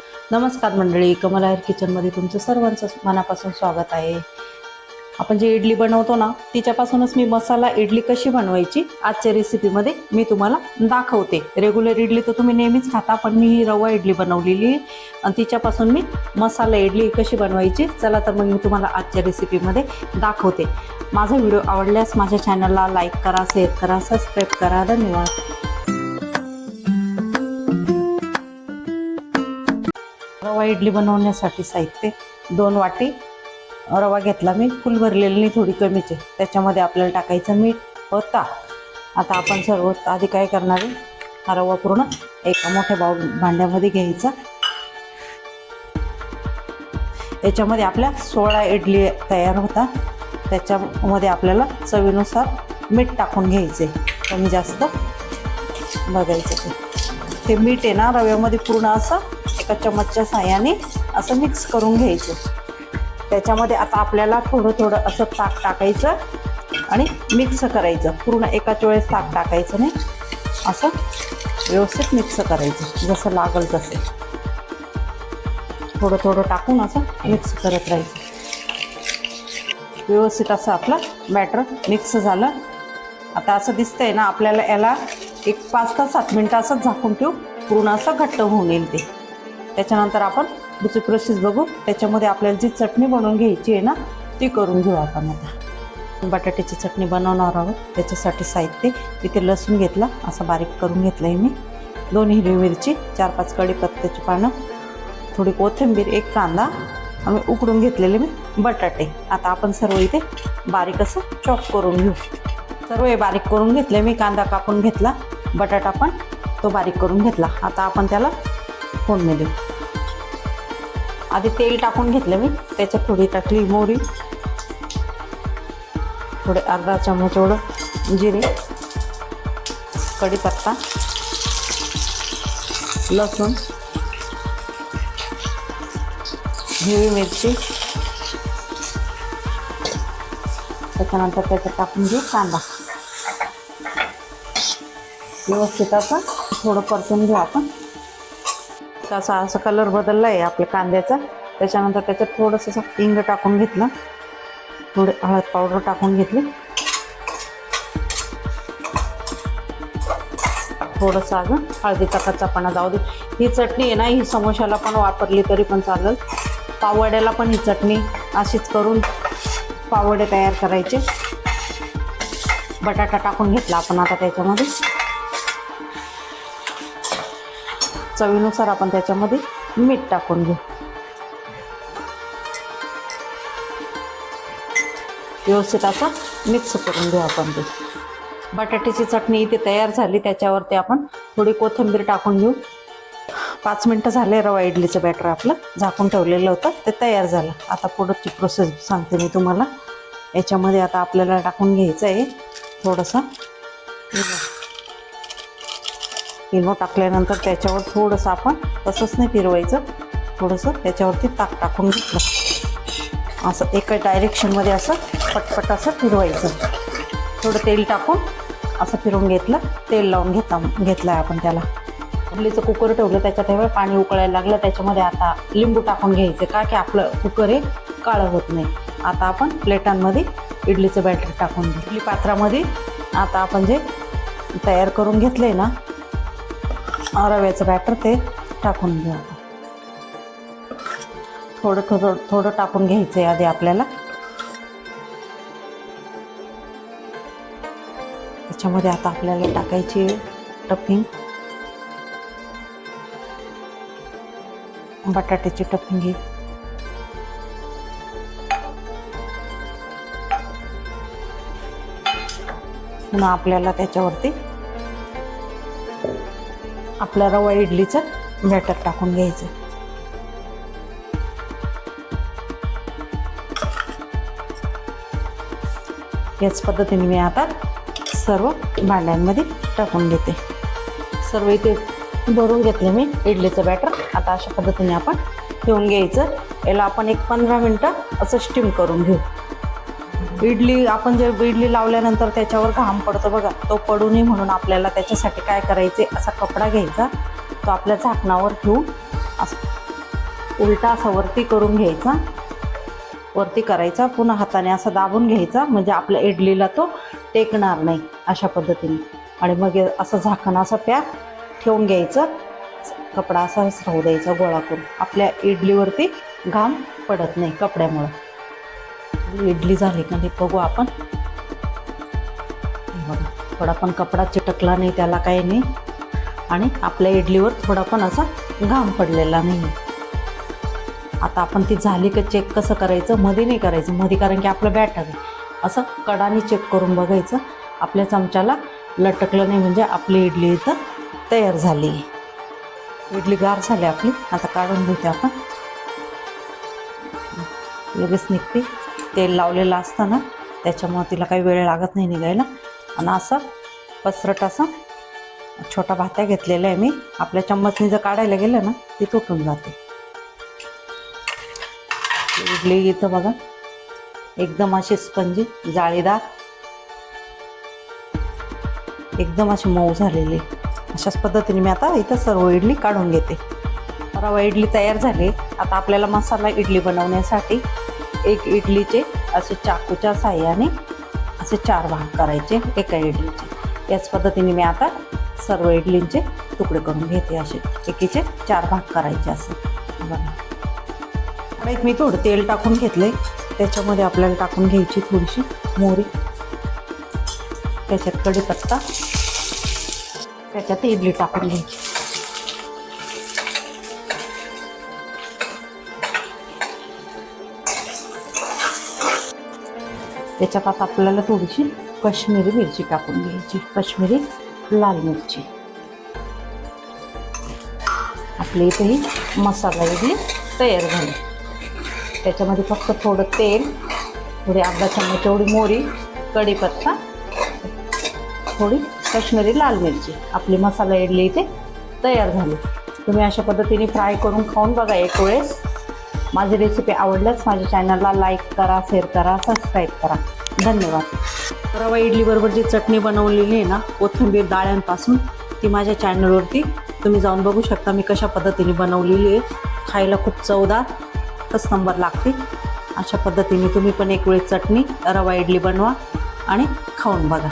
करते नमस्कार मंडळी कमला हेअर किचनमध्ये तुमचं सर्वांचं मनापासून स्वागत आहे. आपण जे इडली बनवतो ना तिच्यापासूनच मी मसाला इडली कशी बनवायची आजच्या रेसिपीमध्ये मी तुम्हाला दाखवते. रेग्युलर इडली तर तुम्ही नेहमीच खाता पण मी ही रवा इडली बनवलेली आहे. आणि तिच्यापासून मी मसाला इडली कशी बनवायची चला तर मग मी तुम्हाला आजच्या रेसिपीमध्ये दाखवते. माझा व्हिडिओ आवडल्यास माझ्या चॅनलला लाईक करा शेअर करा सबस्क्राईब करा. धन्यवाद. रवा इडली बनवण्यासाठी साहित्य दोन वाटी रवा घेतला मी फुल भरलेली नाही थोडी कमीचे. त्याच्यामध्ये आपल्याला टाकायचं मीठ व ताक. आता आपण सर्व आधी काय करणार आहे? हा रवा पूर्ण एका मोठ्या बाउल भांड्यामध्ये घ्यायचा. याच्यामध्ये आपल्या सोळा इडली तयार होतात. त्याच्यामध्ये आपल्याला चवीनुसार मीठ टाकून घ्यायचे. कमी जास्त बघायचं ते मीठ आहे ना रव्यामध्ये पूर्ण असं एका चमचच्या साह्याने असं मिक्स करून घ्यायचं. त्याच्यामध्ये आता आपल्याला थोडं थोडं असं ताक टाकायचं आणि मिक्स करायचं. पूर्ण एकाच वेळेस ताक टाकायचं नाही. असं व्यवस्थित मिक्स करायचं जसं लागल तसे. थोडं थोडं टाकून असं मिक्स करत राहायचं. व्यवस्थित असं आपलं बॅटर मिक्स झालं. आता असं दिसतंय ना आपल्याला याला एक पाच ते सात मिनटं असं झाकून ठेवू. पूर्ण असं घट्ट होऊन येईल ते. त्याच्यानंतर आपण दुसरी प्रोसेस बघू. त्याच्यामध्ये आपल्याला जी चटणी बनवून घ्यायची आहे ना ती करून घेऊ आपण आता. बटाट्याची चटणी बनवणार आहोत. त्याच्यासाठी साहित्य तिथे लसूण घेतला असं बारीक करून घेतलं आहे मी. दोन हिरवी मिरची चार पाच कढीपत्त्याची पानं थोडी कोथिंबीर एक कांदा आम्ही उकडून घेतलेले मी बटाटे. आता आपण सर्व इथे बारीक असं चॉप करून घेऊ. सर्व हे बारीक करून घेतले मी कांदा कापून घेतला बटाटा पण तो बारीक करून घेतला. आता आपण त्याला फोडणी देऊ आधी तेल टाकून घेतलं मी त्याच्यात थोडी टाकली मोहरी. थोडे अर्धा चमच एवढं जिरे कढीपत्ता लसूण हिरवी मिरची. त्याच्यानंतर त्याच्यात टाकून घेऊ कांदा. व्यवस्थित असं थोडं परतून घेऊ आपण. असा असा कलर बदलला आहे आपल्या कांद्याचा. त्याच्यानंतर त्याच्यात थोडंसं असं हिंग टाकून घेतलं. थोडे हळद पावडर टाकून घेतली. थोडंसं अगं हळदीचा कच्चापणा जाऊ दे. ही चटणी आहे ना ही समोशाला पण वापरली तरी पण चालेल. पावड्याला पण ही चटणी अशीच करून पावडे तयार करायचे. बटाटा टाकून घेतला आपण आता त्याच्यामध्ये. चवीनुसार आपण त्याच्यामध्ये मीठ टाकून घेऊ. व्यवस्थित असं मिक्स करून घेऊ आपण ते. बटाट्याची चटणी इथे तयार झाली त्याच्यावरती आपण थोडी कोथिंबीर टाकून घेऊ. पाच मिनटं झाले रवा इडलीचं बॅटर आपलं झाकून ठेवलेलं होतं ते तयार झालं. आता पुढची प्रोसेस सांगते मी तुम्हाला. याच्यामध्ये आता आपल्याला टाकून घ्यायचं आहे थोडंसं. इनो टाकल्यानंतर त्याच्यावर थोडंसं आपण तसंच नाही फिरवायचं. थोडंसं त्याच्यावरती ताक टाकून घेतलं. असं एका डायरेक्शनमध्ये असं पटपट असं फिरवायचं. थोडं तेल टाकून असं फिरवून घेतलं. तेल लावून घेता घेतलं आहे आपण त्याला. इडलीचं कुकर ठेवलं त्याच्यात ठेवा पाणी उकळायला लागलं. त्याच्यामध्ये आता लिंबू टाकून घ्यायचं का? की आपलं कुकर हे काळं होत नाही. आता आपण प्लेटांमध्ये इडलीचं बॅटर टाकून घेऊ इडली पात्रामध्ये आता आपण जे तयार करून घेतलं आहे ना रव्याचं बॅटर ते टाकून घ्या. थोडं थोडं थोडं टाकून घ्यायचं आहे आधी आपल्याला. त्याच्यामध्ये आता आपल्याला टाकायची टफिंग. बटाट्याची टफिंग घे पुन्हा आपल्याला त्याच्यावरती आपला रवा इडलीचं बॅटर टाकून घ्यायचं. याच पद्धतीने मी आता सर्व भांड्यांमध्ये टाकून घेते. सर्व इथे भरून घेतले मी इडलीचं बॅटर आता अशा पद्धतीने आपण ठेवून घ्यायचं. याला आपण एक पंधरा मिनटं असं स्टीम करून घेऊ. इडली आपण जे इडली लावल्यानंतर त्याच्यावर घाम पडतो बघा. तो पडू नये म्हणून आपल्याला त्याच्यासाठी काय करायचे? असा कपडा घ्यायचा. तो आपल्या झाकणावर ठेवून असं उलटा असा वरती करून घ्यायचा. वरती करायचा. पुन्हा हाताने असा दाबून घ्यायचा. म्हणजे आपल्या इडलीला तो टेकणार नाही अशा पद्धतीने. आणि मग असं झाकण असं पॅक ठेवून घ्यायचं. कपडा असाच राहू द्यायचा गोळा करून. आपल्या इडलीवरती घाम पडत नाही कपड्यामुळं. इडली झाली का नाही बघू आपण. बघा थोडा पण कपडा चिटकला नाही त्याला काही नाही. आणि आपल्या इडलीवर थोडा पण असा घाम पडलेला नाही आता आपण ती झाली का चेक कसं करायचं? मध्ये नाही करायचं. मध्ये कारण की आपलं बॅटर आहे. असं कडाने चेक करून बघायचं. आपल्या चमच्याला लटकलं नाही म्हणजे आपली इडली इथं तयार झाली. इडली गार झाली आपली. आता काढून घेते आपण. लगेच निघते. तेल लावलेलं असतं ना त्याच्यामुळं तिला काही वेळ लागत नाही निघायला. आणि असं पसरट असं छोटा भात्या घेतलेला आहे मी. आपल्या चम्मचनी जर काढायला गेलं ना ती तुटून जाते. इडली इथं बघा. एकदम अशी स्पंजी जाळीदार. एकदम अशी मऊ झालेली. अशाच पद्धतीने मी आता इथं सर्व इडली काढून घेते. रवा इडली तयार झाली. आता आपल्याला मसाला इडली बनवण्यासाठी एक इडलीचे असे चाकूच्या साह्याने असे चार भाग करायचे एका इडलीचे. याच पद्धतीने मी आता सर्व इडलींचे तुकडे करून घेते असे. एकीचे चार भाग करायचे असे. बघा. कढईत मी थोडं तेल टाकून घेतले त्याच्यामध्ये आपल्याला टाकून घ्यायची थोडीशी मोहरी. त्याच्यात कढीपत्ता. त्याच्यात इडली टाकून घ्यायची. त्याच्यात आता आपल्याला थोडीशी कश्मीरी मिरची टाकून घ्यायची. कश्मीरी लाल मिरची. आपली इथे मसाला इडली तयार झाली. त्याच्यामध्ये फक्त थोडं तेल थोडी अर्धा चम्मच एवढी मोरी कढीपत्ता थोडी काश्मीरी लाल मिरची. आपली मसाला इडली इथे तयार झाली. तुम्ही अशा पद्धतीने फ्राय करून खाऊन बघा एक वेळेस. माझी रेसिपी आवडल्यास माझ्या चॅनलला लाईक करा शेअर करा सबस्क्राईब करा. धन्यवाद. रवा इडलीबरोबर जी चटणी बनवलेली आहे ना कोथिंबीर डाळ्यांपासून ती माझ्या चॅनलवरती तुम्ही जाऊन बघू शकता मी कशा पद्धतीने बनवलेली आहे. खायला खूप चवदार एकच नंबर लागते. अशा पद्धतीने तुम्ही पण एक वेळ चटणी रवा इडली बनवा आणि खाऊन बघा.